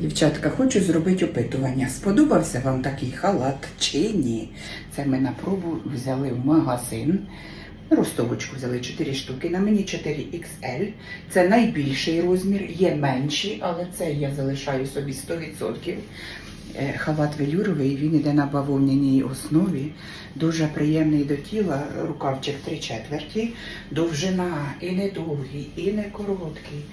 Дівчатка, хочу зробити опитування. Сподобався вам такий халат чи ні? Це ми на пробу взяли в магазин. Ростовочку взяли 4 штуки. На мені 4XL. Це найбільший розмір, є менші, але це я залишаю собі 100%. Е, Халат велюровий, він йде на бавовняній основі. Дуже приємний до тіла, рукавчик 3 четверті, довжина і не довгий, і не короткий.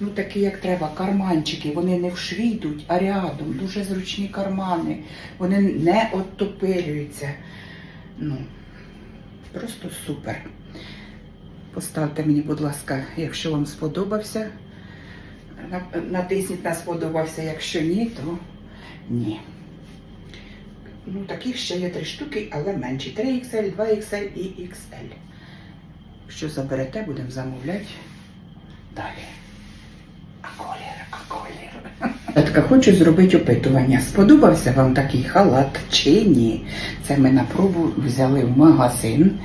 Ну такі, як треба, карманчики, вони не в шві йдуть, а рядом. Дуже зручні кармани. Вони не оттопирюються. Ну, просто супер. Поставте мені, будь ласка, якщо вам сподобався. Натисніть на сподобався, якщо ні, то ні. Ну, таких ще є три штуки, але менші. 3XL, 2XL і XL. Що заберете, будемо замовляти далі. А колір, а колір. Така, хочу зробити опитування. Сподобався вам такий халат чи ні? Це ми на пробу взяли в магазин.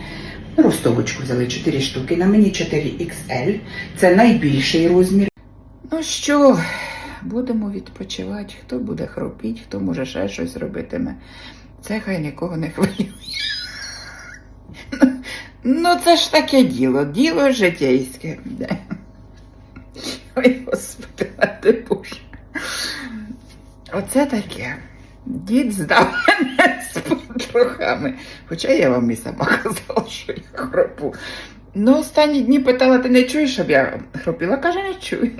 Ростовочку взяли 4 штуки. На мені 4XL. Це найбільший розмір. Ну що, будемо відпочивати. Хто буде хропіть, хто може ще щось робитиме. Це хай нікого не хвилює. Ну, це ж таке діло, діло житейське. Ой, господи, мати Боже. Оце таке. Дід здав мене з потрохами. Хоча я вам і сама казала, що я хропу. Ну, останні дні питала, ти не чуєш, щоб я хропіла? Каже, не чую.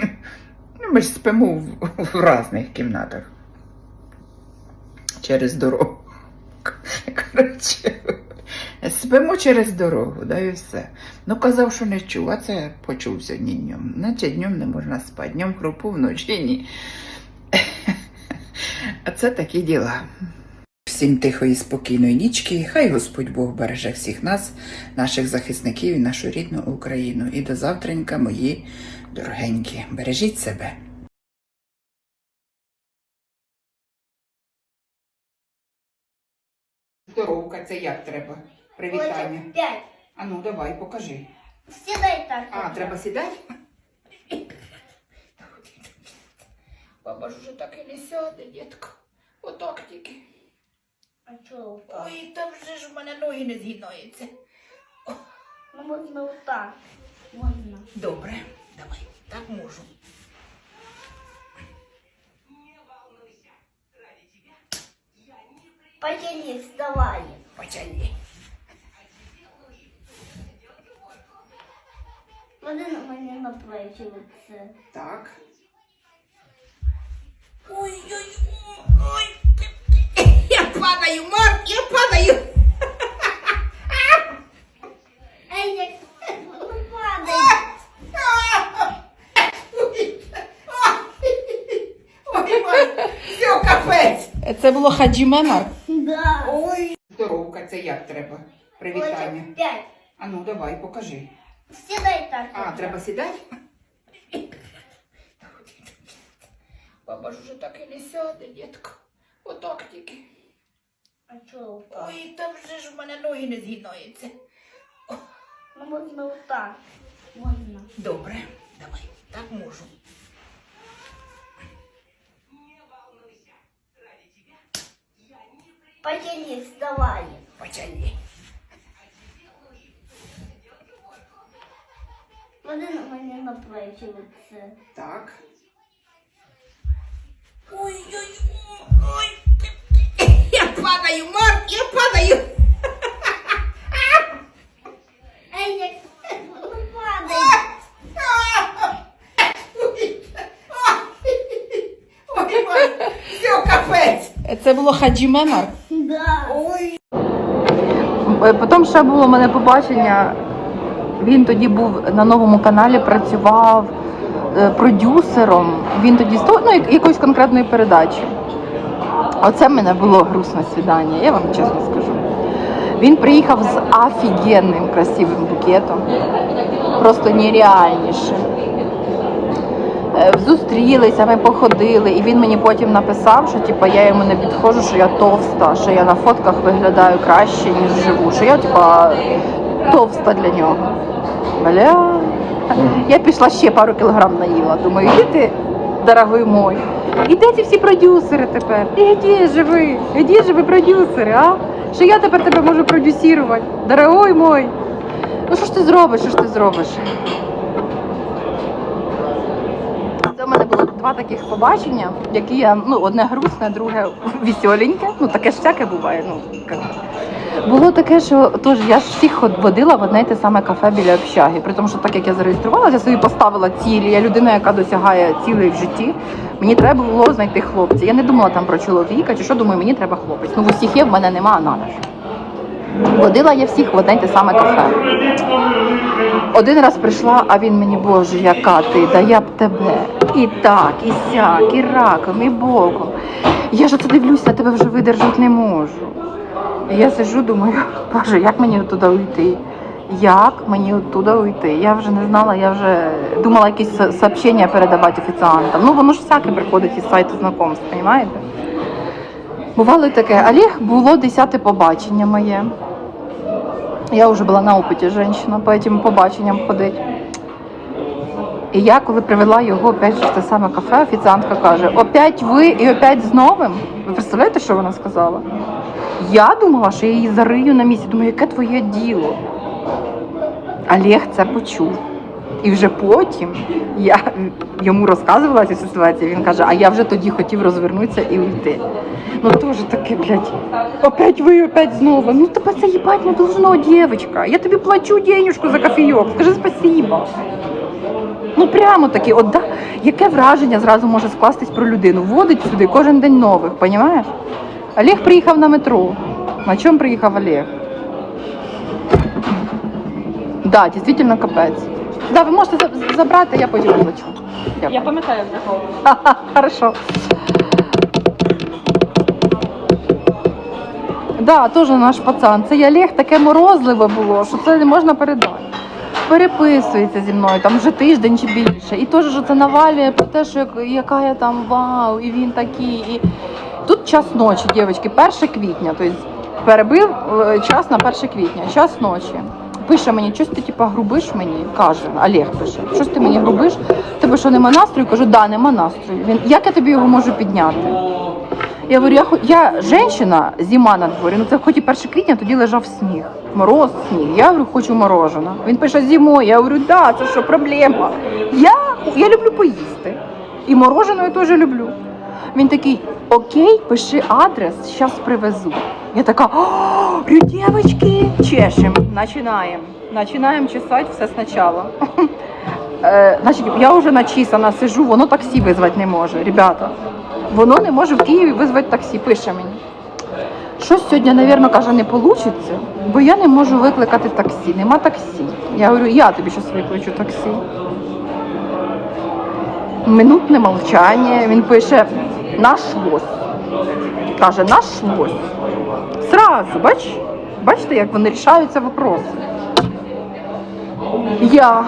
Ну, ми ж спимо в, в різних кімнатах. Через дорогу. Коротше, спимо через дорогу, да і все. Ну, казав, що не чув, а це почув сьогодні днем. Наче днем не можна спати, днем хропу, вночі ні. А це такі діла. Всім тихої, спокійної нічки. Хай Господь Бог береже всіх нас, наших захисників і нашу рідну Україну. І до завтренька, мої дорогенькі. Бережіть себе. Здоровка, це як треба? Привітання. П'ять. А ну давай, покажи. Сідай так. А, треба сідати? Баба ж уже так і не сяде, дітка. Отак тільки. А чого? Ой, там вже ж в мене ноги не згинаються. Ну можна отак. Можна. Добре, давай, так можу. Потяни, вставай. Потягни. Води на мене на плечі оце. Так. Ой-ой-ой, ой, я падаю, Марк, я падаю. Ей, як ну падай. Ой, Марк, все, капець. Це було хаджіменар. Да. Ой, Здоровка, це як треба? Привітання. Ось П'ять. А ну давай, покажи. Сідай так. А, треба сідати? баба ж уже так і не сяде, дітка. Отак тільки. А чого? так? Ой, там вже ж в мене ноги не згинаються. Ну можна отак. Можна. Добре, давай, так можу. Потяни, вставай. Потягни. Води на мене на плечі оце. Так. Ой-ой-ой, ой, я падаю, Марк, я падаю. Ей, як ну падай. Ой, Марк, все, капець. Це було хаджіменар. Да. Потім ще було у мене побачення. Він тоді був на новому каналі, працював е, продюсером. Він тоді сто ну, якоїсь конкретної передачі. Оце в мене було грустне свідання, я вам чесно скажу. Він приїхав з офігенним красивим букетом. Просто нереальнішим. Е, Зустрілися, ми походили, і він мені потім написав, що типа я йому не підходжу, що я товста, що я на фотках виглядаю краще, ніж живу, що я типа товста для нього. Бля. Я пішла ще пару кілограм наїла. Думаю, іди ти, дорогой мой. І де ці всі продюсери тепер? І де же ви? І де же ви продюсери, а? Що я тепер тебе можу продюсувати? Дорогой мой. Ну що ж ти зробиш, що ж ти зробиш? Це в мене було два таких побачення, які я, ну, одне грустне, друге веселеньке. Ну, таке ж всяке буває. Ну. Було таке, що тож я ж всіх водила в одне й те саме кафе біля общаги. При тому, що так як я зареєструвалася, я собі поставила цілі. Я людина, яка досягає цілей в житті. Мені треба було знайти хлопця. Я не думала там про чоловіка чи що думаю, мені треба хлопець. Ну в усіх є, в мене нема, а. Водила я всіх в одне й те саме кафе. Один раз прийшла, а він мені, боже, яка ти, да я б тебе. І так, і сяк, і раком, і боком. Я ж оце дивлюся, тебе вже видержати не можу. Я сиджу, думаю, боже, як мені оттуда уйти? Як мені оттуда уйти? Я вже не знала, я вже думала якісь со- сообщення передавати офіціантам. Ну воно ж всяке приходить із сайту знакомств, розумієте? Бувало таке. Олег було десяте побачення моє. Я вже була на опиті жінка по цим побаченням ходить. І я, коли привела його опять же в те саме кафе, офіціантка каже: опять ви і опять з новим. Ви представляєте, що вона сказала? Я думала, що я її зарию на місці. Думаю, яке твоє діло? Олег це почув. І вже потім я йому розказувала цю ситуацію. Він каже, а я вже тоді хотів розвернутися і уйти. Ну теж таке, блядь, опять ви, опять знову. Ну тебе це їбать не должно, дівчинка. Я тобі плачу денежку за кофійок. Скажи спасибо. Ну прямо таки, от да, яке враження зразу може скластись про людину? Вводить сюди кожен день нових, понімаєш? Олег приїхав на метро. На чому приїхав Олег? Да, дійсно капець. Да, ви можете за- забрати, я потім. Дякую. Я пам'ятаю кого. Ха-ха, Хорошо. Да, теж наш пацан. Цей Олег таке морозливе було, що це не можна передати. Переписується зі мною там вже тиждень чи більше. І теж що це навалює про те, що як- яка я там вау, і він такий. І... Тут час ночі, дівчатки, 1 квітня. Тобто перебив е, час на 1 квітня, час ночі. Пише мені, щось ти типа грубиш мені, каже, Олег пише, щось ти мені грубиш, тебе що нема настрою? Кажу, да, нема настрою. Він, як я тобі його можу підняти? Я говорю, я, я женщина, зима на дворі, ну це хоч і 1 квітня, тоді лежав сніг. Мороз, сніг. Я говорю, хочу мороженого. Він пише зимою. Я говорю, да, це що, проблема. Я, я люблю поїсти. І мороженое теж люблю. Він такий, окей, пиши адрес, зараз привезу. Я така, говорю, чешем, починаємо. Починаємо чесати все спочатку. Е, значить, я вже начисана, сижу, воно таксі визвати не може. Ребята, воно не може в Києві визвати таксі, пише мені. Щось сьогодні, мабуть, каже, не вийде, бо я не можу викликати таксі. Нема таксі. Я говорю, я тобі зараз викличу таксі. Минутне мовчання. Він пише нашлось. Каже, нашлось. Сразу, бач? Бачите, як вони рішаються вопроси. Я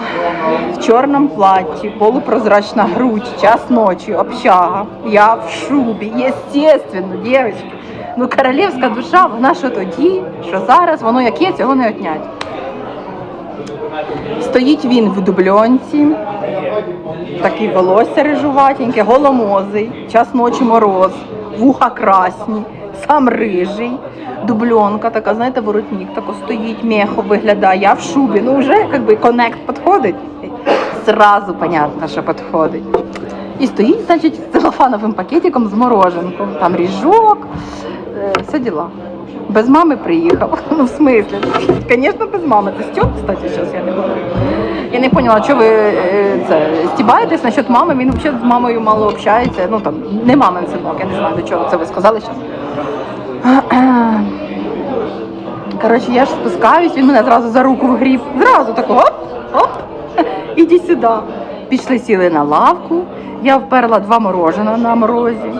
в чорному платі, полупрозрачна грудь, час ночі, общага. Я в шубі, естественно, дівчатки. Ну, королівська душа, вона що тоді, що зараз, воно як є, цього не отнять. Стоїть він в дубльонці, такий волосся рижуватеньке, голомозий, час ночі мороз, вуха красні, сам рижий, дубльонка така, знаєте, воротник тако стоїть, мехо виглядає, я в шубі, ну вже якби коннект підходить. Зразу понятно, що підходить. І стоїть, значить, з целофановим пакетиком з мороженком. Там ріжок, е, все діла. Без мами приїхав. Ну, в смислі? Звісно, без мами. Це Стьоп, кстати, зараз я не говорю. Я не поняла, що ви е, це стібаєтесь насчет мами. Він взагалі з мамою мало общається. Ну там не мамин синок, я не знаю, до чого це ви сказали зараз. Коротше, я ж спускаюсь, він мене зразу за руку вгріб. Зразу тако оп, оп, іди сюди. Пішли сіли на лавку. Я вперла два мороженого на морозі.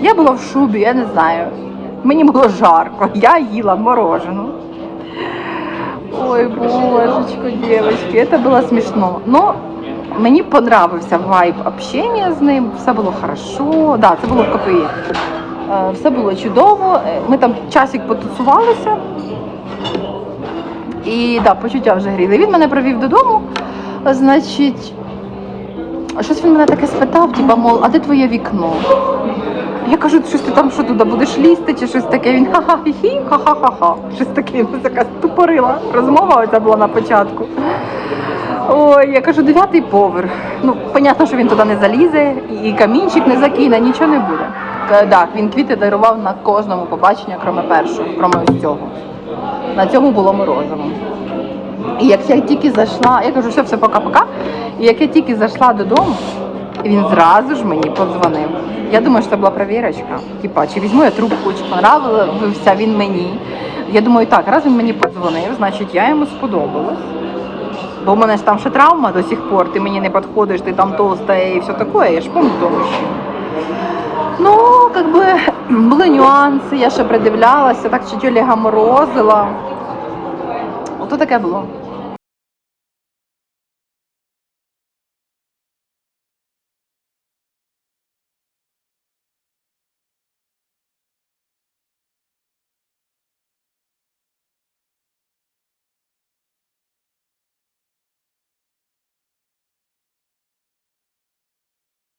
Я була в шубі, я не знаю. Мені було жарко, я їла морожену. Ой, божечко, девочки, це було смішно. Ну, мені понравився вайб общення з ним, все було хорошо. Да, це було в КПІ. Е, Все було чудово. Е, Ми там часик потусувалися. І да, почуття вже гріли. Він мене провів додому. Значить, щось він мене таке спитав, типа, мол, а де твоє вікно? Я кажу, щось ти там що туди будеш лізти, чи щось таке. Він ха-ха, хі ха-ха-ха-ха. Щось таке, така тупорила розмова оця була на початку. Ой, я кажу, дев'ятий поверх. Ну, понятно, що він туди не залізе, і камінчик не закине, нічого не буде. Так, він квіти дарував на кожному побаченні, крім першого, крім ось цього. На цьому було морозиво. І як я тільки зайшла, я кажу, все, все, пока-пока. І як я тільки зайшла додому, він зразу ж мені подзвонив. Я думаю, що це була перевірочка. Типа, чи візьму я трубку, чи понравився він мені. Я думаю, так, раз він мені подзвонив, значить я йому сподобалась. Бо в мене ж там ще травма до сих пор, ти мені не підходиш, ти там толста і все таке, я ж того ще. Ну, как би були нюанси, я ще придивлялася, так чуть Олега морозила. Ото таке було.